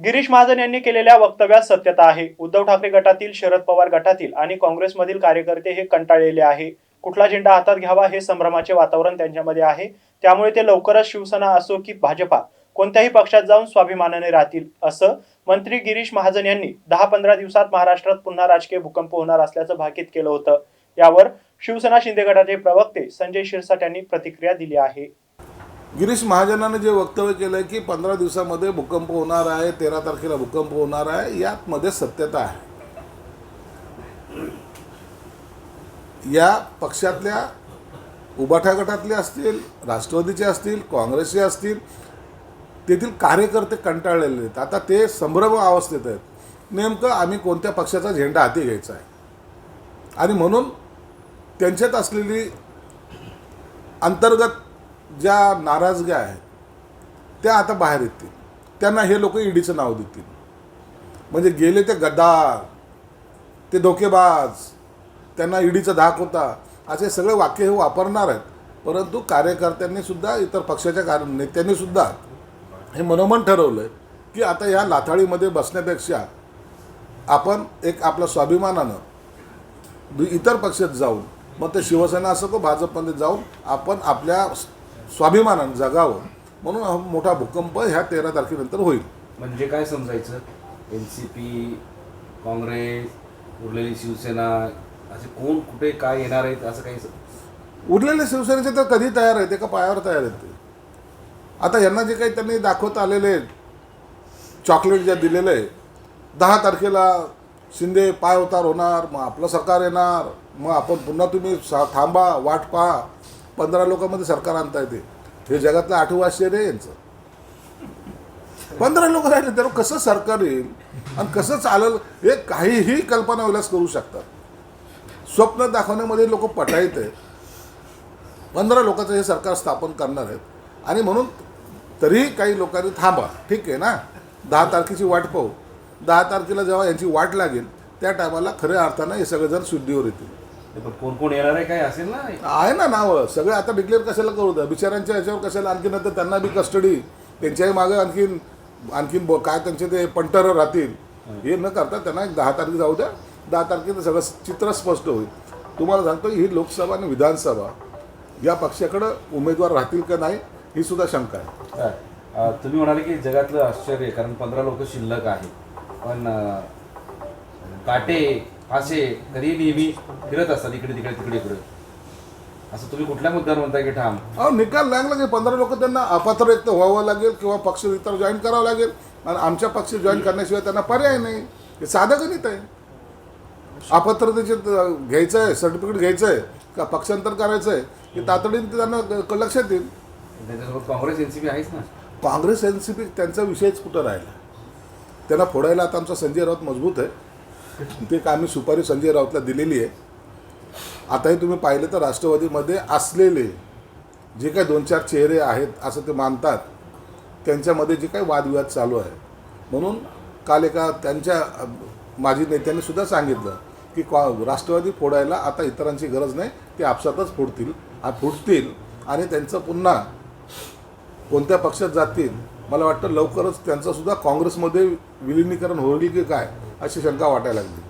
गिरीश महाजन यांनी केलेल्या वक्तव्यात सत्यता आहे. उद्धव ठाकरे गटातील शरद पवार गटातील आणि काँग्रेसमधील कार्यकर्ते हे कंटाळलेले आहे. कुठला झेंडा हातात घ्यावा हे संभ्रमाचे वातावरण त्यांच्यामध्ये आहे. त्यामुळे ते लवकरच शिवसेना असो की भाजपा कोणत्याही पक्षात जाऊन स्वाभिमानाने राहतील असं मंत्री गिरीश महाजन यांनी दहा पंधरा दिवसात महाराष्ट्रात पुन्हा राजकीय भूकंप होणार असल्याचं भाकीत केलं होतं. यावर शिवसेना शिंदे गटाचे प्रवक्ते संजय शिरसाट यांनी प्रतिक्रिया दिली आहे. गिरीश महाजनाने जे वक्तव्य केलं आहे की पंधरा दिवसामध्ये भूकंप होणार आहे तेरा तारखेला भूकंप होणार आहे यातमध्ये सत्यता आहे. या पक्षातल्या उबाठा गटातले असतील राष्ट्रवादीचे असतील काँग्रेसचे असतील तेथील कार्यकर्ते कंटाळलेले आहेत. आता ते संभ्रम अवस्थेत आहेत. नेमकं आम्ही कोणत्या पक्षाचा झेंडा हाती घ्यायचा आहे? आणि म्हणून त्यांच्यात असलेली अंतर्गत ज्या नाराजग्या आहेत त्या आता बाहेर येतील. त्यांना हे लोक ईडीचं नाव देतील. म्हणजे गेले ते गद्दार ते धोकेबाज त्यांना ईडीचा धाक होता. असे सगळे वाक्य हे वापरणार आहेत. परंतु कार्यकर्त्यांनी सुद्धा इतर पक्षाच्या कार नेत्यांनी सुद्धा हे मनोमन ठरवलं आहे की आता या लाथाळीमध्ये बसण्यापेक्षा आपण एक आपल्या स्वाभिमानानं इतर पक्षात जाऊन मग ते शिवसेना असो का भाजपमध्ये जाऊन आपण आपल्या स्वाभिमानानं जगावं म्हणून हा मोठा भूकंप ह्या तेरा तारखेनंतर होईल. म्हणजे काय समजायचं? एन सी पी काँग्रेस उरलेली शिवसेना असे कोण कुठे काय येणार आहेत असं काही स- उरलेले शिवसेनेचे तर कधी तयार आहेत? एका पायावर तयार आहेत ते. आता यांना जे काही त्यांनी दाखवता आलेले चॉकलेट जे दिलेलं आहे दहा तारखेला शिंदे पाय उतार होणार मग आपलं सरकार येणार मग आपण पुन्हा तुम्ही सा थांबा वाट पहा. पंधरा लोकांमध्ये सरकार आणता येते. हे जगातलं आठवं आश्चर्य आहे यांचं. पंधरा लोक राहिले तर कसं सरकार येईल आणि कसं चालेल हे काहीही कल्पना विलास करू शकतात. स्वप्न दाखवण्यामध्ये लोक पटायत आहेत. पंधरा लोकांचं हे सरकार स्थापन करणार आहेत. आणि म्हणून तरीही काही लोकांनी थांबा. ठीक आहे ना? दहा तारखेची वाट पाहू. दहा तारखेला जेव्हा यांची वाट लागेल त्या टायमाला खऱ्या अर्थानं हे सगळेजण शुद्धीवर येतील. पण कोण कोण येणार आहे? काय असेल ना? आहे ना नावं. सगळे आता डिक्लेअर कशाला करू? द्या बिचाऱ्यांच्या ह्याच्यावर कशाला? आणखी नंतर त्यांना बी कस्टडी त्यांच्याही मागे आणखीन आणखीन ब- काय त्यांचे ते पंटर राहतील. हे न करता त्यांना एक दहा तारखे जाऊ द्या. दहा तारखेचं सगळं चित्र स्पष्ट होईल. तुम्हाला सांगतो ही लोकसभा आणि विधानसभा या पक्षाकडं उमेदवार राहतील का नाही ही सुद्धा शंका आहे? अं, तुम्ही म्हणाले की जगातलं आश्चर्य कारण पंधरा लोक शिल्लक आहे पण अं, काटे फासे कधी नेहमी फिरत असतात इकडे तिकडे तिकडे इकडे असं तुम्ही कुठल्या मुद्द्यावर म्हणताय की ठाम? अहो निकाल लागला की पंधरा लोक त्यांना अपात्र एक तर व्हावं लागेल किंवा पक्ष इतर जॉईन करावं लागेल. आणि आमच्या पक्ष जॉईन करण्याशिवाय त्यांना पर्याय नाही. हे साधं गणित आहे. अपात्रतेचे घ्यायचं आहे सर्टिफिकेट घ्यायचं आहे का पक्षांतर करायचं आहे हे तातडीने त्यांना क- लक्षात येईल त्याच्यासोबत काँग्रेस एन सी पी आहेच ना? काँग्रेस एन सी पी त्यांचा विषयच कुठं राहिला? त्यांना फोडायला आता आमचा संजय राऊत मजबूत आहे. ते का आम्ही सुपारी संजय राऊतला दिलेली आहे. आताही तुम्ही पाहिलं तर राष्ट्रवादीमध्ये असलेले जे काही दोन चार चेहरे आहेत असं ते मानतात त्यांच्यामध्ये जे काही वादविवाद चालू आहे. म्हणून काल एका त्यांच्या माजी नेत्यांनी सुद्धा सांगितलं की कॉ राष्ट्रवादी फोडायला आता इतरांची गरज नाही ते आपसातच फोडतील. फुटतील आणि त्यांचं पुन्हा कोणत्या पक्षात जातील मला वाटतं लवकरच त्यांचं सुद्धा काँग्रेसमध्ये विलिनीकरण होईल की काय अशी शंका वाटायला लागली.